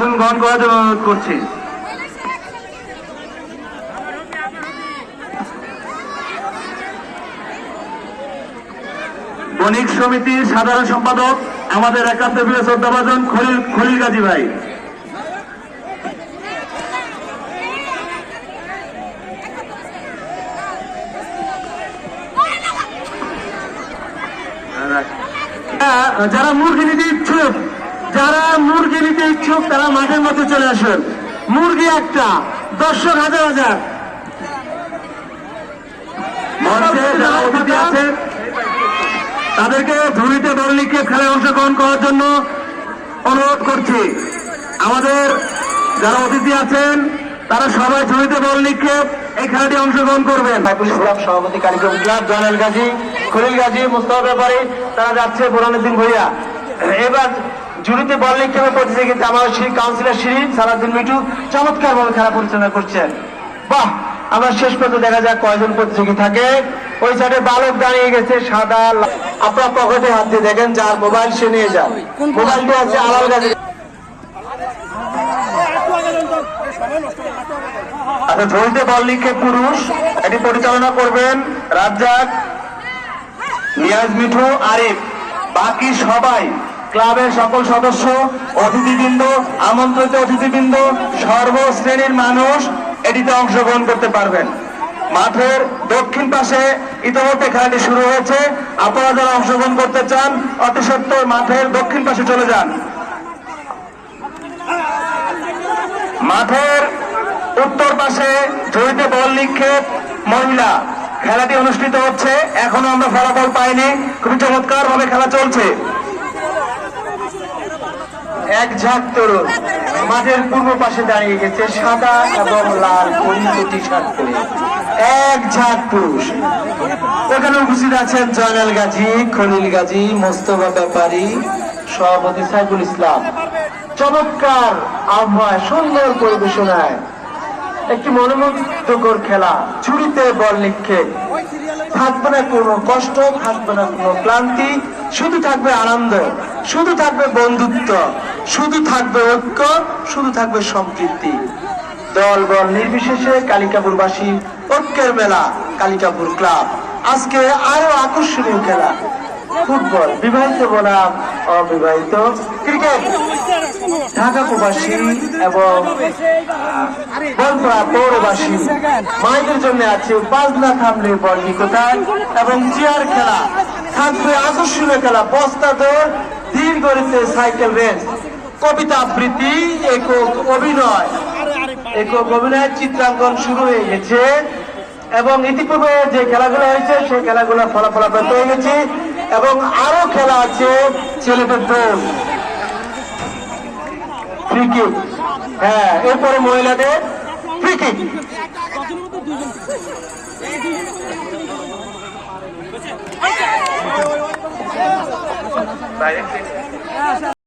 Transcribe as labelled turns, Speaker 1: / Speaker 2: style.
Speaker 1: আসন গ্রহণ করার জন্য অনুরোধ করছি। বণিক সমিতির সাধারণ সম্পাদক, আমাদের একান্ত প্রিয় শ্রদ্ধাভাজন খলিল খলিল গাজী ভাই। যারা মুরগি নিতে ইচ্ছুক যারা মুরগি নিতে ইচ্ছুক, তারা মাঠের মধ্যে চলে আসেন। মুরগি একটা, দর্শক হাজার হাজার। তাদেরকে দল নিক্ষেপ খেলায় অংশগ্রহণ করার জন্য অনুরোধ করছি। আমাদের যারা অতিথি আছেন, তারা সবাই ঝুড়িতে বল নিক্ষেপ এই খেলাটি অংশগ্রহণ করবেন।
Speaker 2: পুলিশ ক্লাব সভাপতি কার্যক্রম ক্লাব জয়নাল গাজী, খলিল গাজী, মুস্তফা ব্যাপারী, তারা যাচ্ছে বোরানুদ্দিন ভইয়া। এবার জুড়িতে বল নিক্ষেপে প্রতিযোগিতা আমার শ্রী কাউন্সিলর শ্রী সালাউদ্দিন মিটু চমৎকার ভাবে খেলা পরিচালনা করছেন। বাহ আমার শেষ পর্যন্ত দেখা যাক কয়জন প্রতিযোগী থাকে। ওই সাইডে বালক দাঁড়িয়ে গেছে সাদা আপনার পকেটে হাত দিয়ে দেখেন যার মোবাইল সে নিয়ে যান মোবাইলটি আছে আলাল গাজী।
Speaker 1: আচ্ছা ঝুড়িতে বল নিক্ষেপ পুরুষ এটি পরিচালনা করবেন রাজ্জাক নিয়াজ মিঠু আরিফ। বাকি সবাই ক্লাবের সকল সদস্য, অতিথিবৃন্দ, আমন্ত্রিত অতিথিবৃন্দ, সর্বশ্রেণীর মানুষ এটিতে অংশগ্রহণ করতে পারবেন। মাঠের দক্ষিণ পাশে ইতিমধ্যে খেলাটি শুরু হয়েছে। আপনারা যারা অংশগ্রহণ করতে চান, অতি সত্তর মাঠের দক্ষিণ পাশে চলে যান। মাঠের উত্তর পাশে জড়িতে বল নিক্ষেপ মহিলা। খেলাটি অনুষ্ঠিত হচ্ছে। এখনও আমরা ফলাফল পাইনি। খুবই চমৎকার ভাবে খেলা চলছে।
Speaker 2: এক ঝাঁক তরুণ মাঠের পূর্ব পাশে দাঁড়িয়ে গেছে সাদা এবং লাল পরিচিত শার্ট পরে এক ঝাঁক পুরুষ। ওখানে উপস্থিত আছেন জয়নাল গাজী, খলিল গাজী, মোস্তফা ব্যাপারী, সভাপতি সাইফুল ইসলাম। চমৎকার আবহাওয়া, সুন্দর পরিবেশনায়। একটি মনোমুগ্ধকর খেলা, ছুরিতে বল নিক্ষেপ। থাকবে না কোনো কষ্ট, থাকবে না কোনো ক্লান্তি, শুধু থাকবে আনন্দ, শুধু থাকবে বন্ধুত্ব। শুধু থাকবে ঐক্য, শুধু থাকবে সম্পৃক্তি দল বল নির্বিশেষে কালিকাপুরবাসী, ঐক্যের মেলা, কালিকাপুর ক্লাব। আজকে আরও আকর্ষণীয় খেলা। ফুটবল, বিবাহিত বনাম, অবিবাহিত ক্রিকেট। ঢাকা প্রবাসী এবং বনপাড়া পৌরবাসী। মায়েদের জন্য আছে পাঁচলা থামলে বল নিকটায় এবং চেয়ার খেলা। থাকবে আকর্ষণীয় খেলা, বস্তা দৌড়, ধীর গতিতে সাইকেল রেস। কবিতা আবৃত্তি, একক অভিনয়। একক অভিনয়ের চিত্রাঙ্কন শুরু হয়ে গেছে এবং ইতিপূর্বে যে খেলাগুলো হয়েছে সেই খেলাগুলো ফলাফল আমরা পেয়ে গেছি এবং আরও খেলা আছে ছেলেদের দৌড় ক্রিকেট হ্যাঁ এরপরে মহিলাদের ক্রিকেট